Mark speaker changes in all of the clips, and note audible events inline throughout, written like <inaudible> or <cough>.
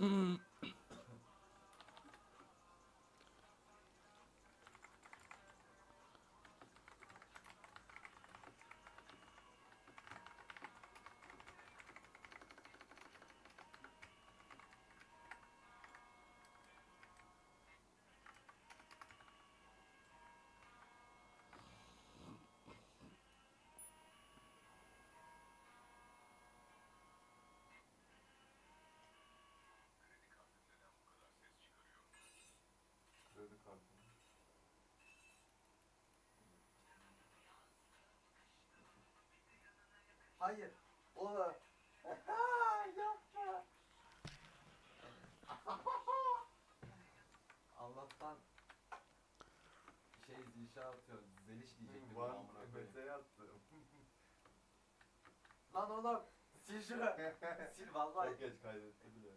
Speaker 1: Mm.
Speaker 2: Hayır. O yapma. Allah'tan şey zişa atıyor. Zeliş diyecektim.
Speaker 1: Var
Speaker 2: amına koyayım.
Speaker 1: attım. <laughs>
Speaker 2: Lan oğlum sil şunu. <laughs> sil vallahi.
Speaker 1: Çok geç kaydetti bile.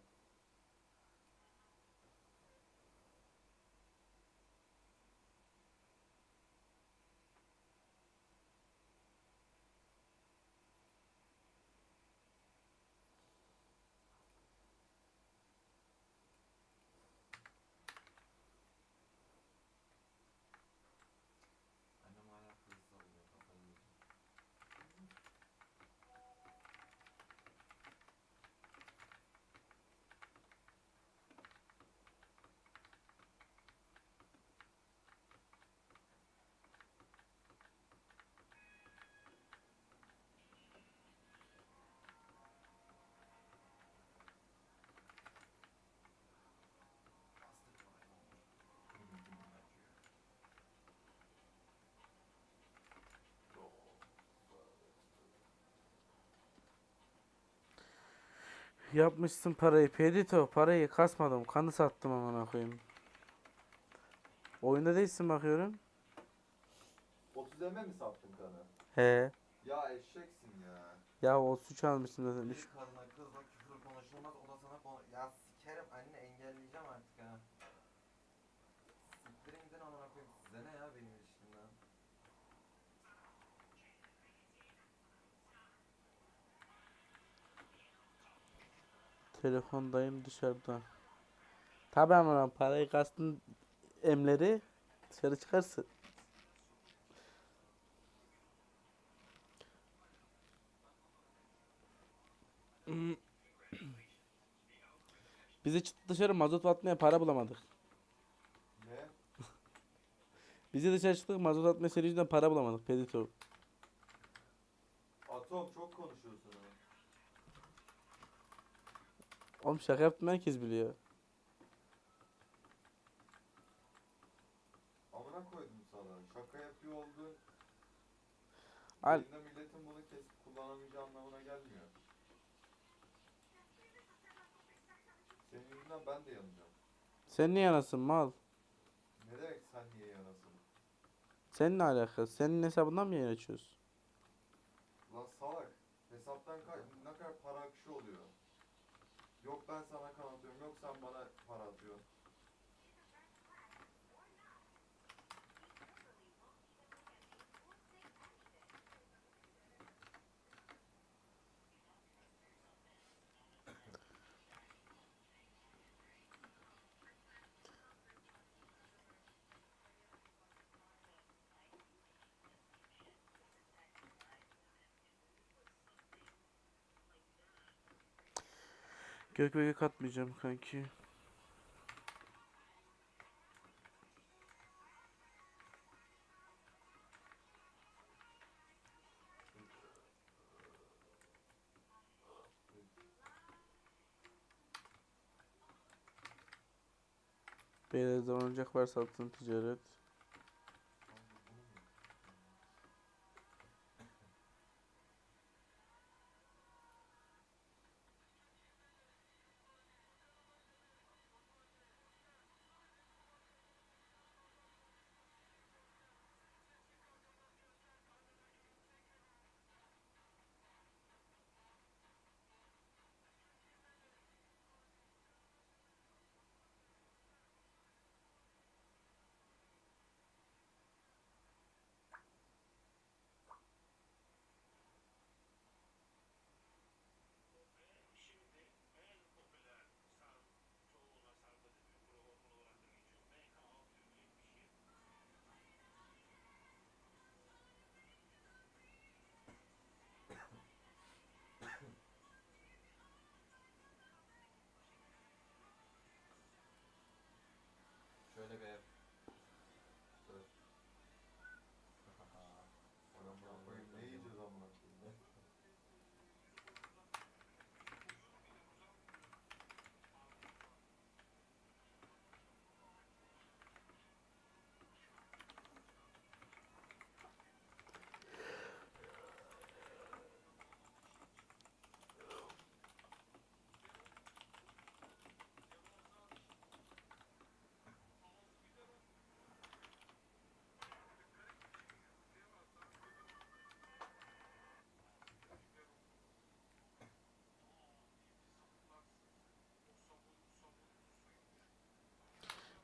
Speaker 3: Yapmışsın parayı Pedito. Parayı kasmadım. Kanı sattım amına koyayım. Oyunda değilsin bakıyorum.
Speaker 1: 30 eme mi sattın kanı?
Speaker 3: He.
Speaker 1: Ya eşeksin ya.
Speaker 3: Ya o suç almışsın zaten.
Speaker 2: Bir kadına kızla küfür konuşulmaz o da sana konu... Ya sikerim anne engelleyeceğim artık ha. Siktirin gidin amına koyayım. Size ne ya benim ilişkimden?
Speaker 3: Telefondayım dışarıda. Tabi amına parayı kastın emleri dışarı çıkarsın. Bizi çıktı dışarı mazot atmaya para bulamadık.
Speaker 1: Ne? <laughs>
Speaker 3: Bizi dışarı çıktık mazot atmaya yüzünden para bulamadık Pedito.
Speaker 1: Atom çok konuşuyorsun ha.
Speaker 3: Oğlum şaka yaptım herkes biliyor.
Speaker 1: Amına koydum sana. Şaka yapıyor oldun.
Speaker 3: Al.
Speaker 1: Yayında milletin bunu kesip kullanamayacağı anlamına gelmiyor. Senin yüzünden ben de yanacağım.
Speaker 3: Sen niye yanasın mal?
Speaker 1: Ne demek sen niye yanasın?
Speaker 3: Seninle alakası. Senin hesabından mı yayın?
Speaker 1: Lan salak. Hesaptan ka- ne kadar para akışı oluyor. Yok ben sana kanatıyorum, yok sen bana para atıyorsun.
Speaker 3: Gök ve gök atmayacağım kanki. Beylerden oyuncak varsa altın ticaret. going to go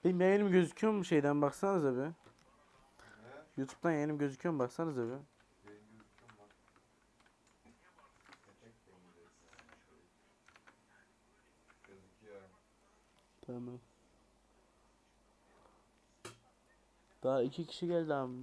Speaker 3: Benim yayınım gözüküyor mu şeyden baksanıza bir.
Speaker 1: Ne?
Speaker 3: YouTube'dan yayınım gözüküyor mu baksanıza bir. Tamam. Daha iki kişi geldi abi.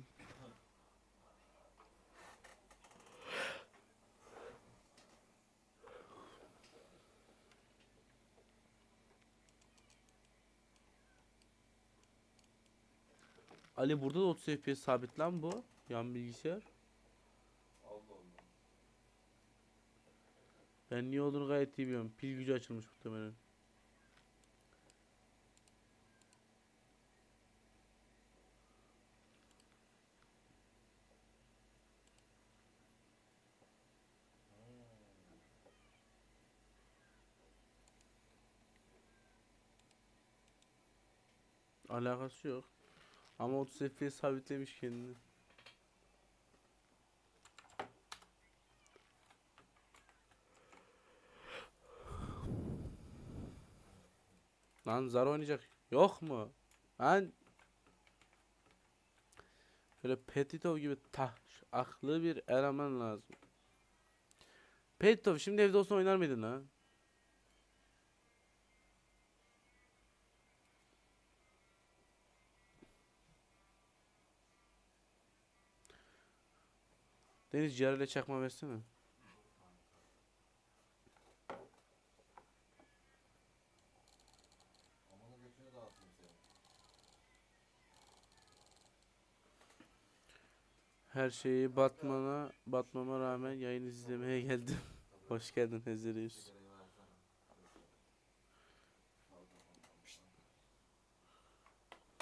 Speaker 3: Ali burada da 30 FPS sabit lan bu. Yan bilgisayar. Ben niye olduğunu gayet iyi biliyorum. Pil gücü açılmış muhtemelen. Alakası yok. Ama 30 FPS sabitlemiş kendini. Lan zar oynayacak. Yok mu? Lan Böyle Petitov gibi taş aklı bir eleman lazım. Petitov şimdi evde olsa oynar mıydın ha? Deniz ciğerle çakma versene. Her şeyi batmana, batmama rağmen yayın izlemeye geldim. <laughs> Hoş geldin Hezir Reis.
Speaker 2: Sigarayı versene.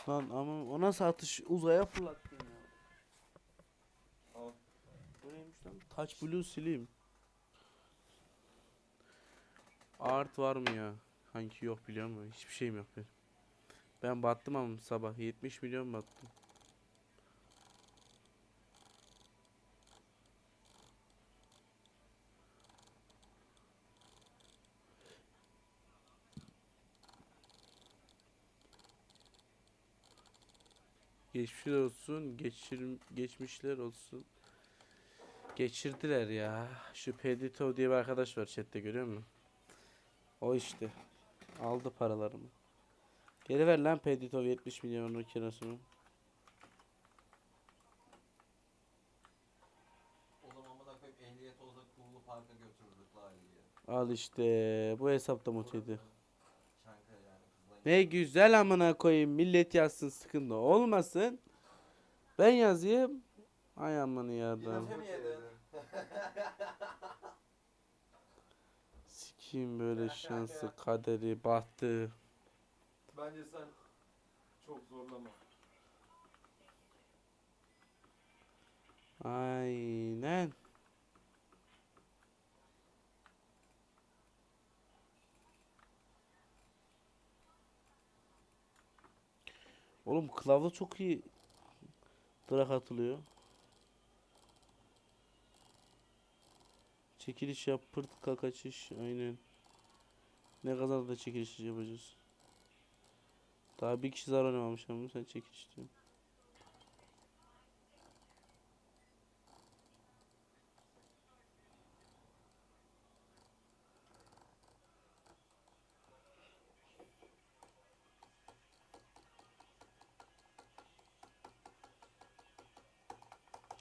Speaker 3: Lan ama o nasıl atış uzaya fırlattın ya.
Speaker 1: Al.
Speaker 3: Bu neymiş lan? Touch Blue sileyim. Art var mı ya? Hangi yok biliyor musun? Hiçbir şeyim yok benim. Ben battım ama sabah 70 milyon battım. Geçmişler olsun, geçir, geçmişler olsun. Geçirdiler ya. Şu Pedito diye bir arkadaş var chatte görüyor musun? O işte. Aldı paralarımı. Geri ver lan Pedito 70 milyonun kirasını. Al işte bu hesapta mutuydu. Ne güzel amına koyayım millet yazsın sıkıntı olmasın. Ben yazayım. Ay amına yardım. Sikiyim böyle şansı, kaderi, bahtı.
Speaker 1: Bence sen çok zorlama.
Speaker 3: Aynen. Oğlum klavye çok iyi Drak atılıyor. Çekiliş yap, pırtka kaçış, aynen. Ne kadar da çekiliş yapacağız. Daha bir kişi zar oynamamış ama sen çekiliş diyorsun.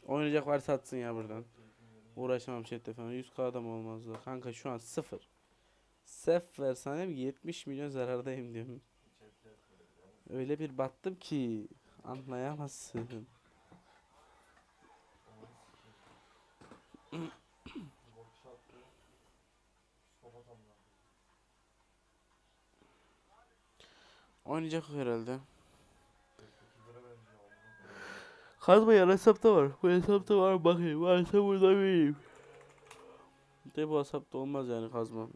Speaker 3: Oynayacak varsa atsın ya buradan. Uğraşamam chatte falan. 100k adam olmaz da. Kanka şu an sıfır. Diyeyim ki 70 milyon zarardayım diyorum. Öyle bir battım ki anlayamazsın. Oynayacak herhalde. Kazma yan hesapta var. Bu hesapta var bakayım. Varsa burada vereyim. De bu hesapta olmaz yani kazma.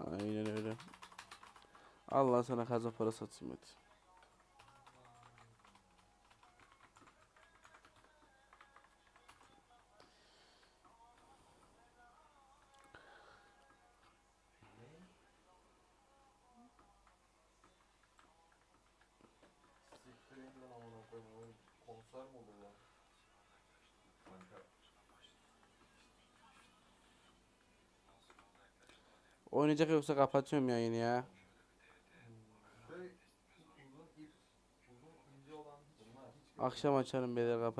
Speaker 3: Aynen öyle. Allah sana kazma para satayım hadi.
Speaker 2: Koyayım. Konser mi olur lan?
Speaker 1: Kanka.
Speaker 3: Oynayacak yoksa kapatıyorum yayını ya. Akşam açarım beyler kapat.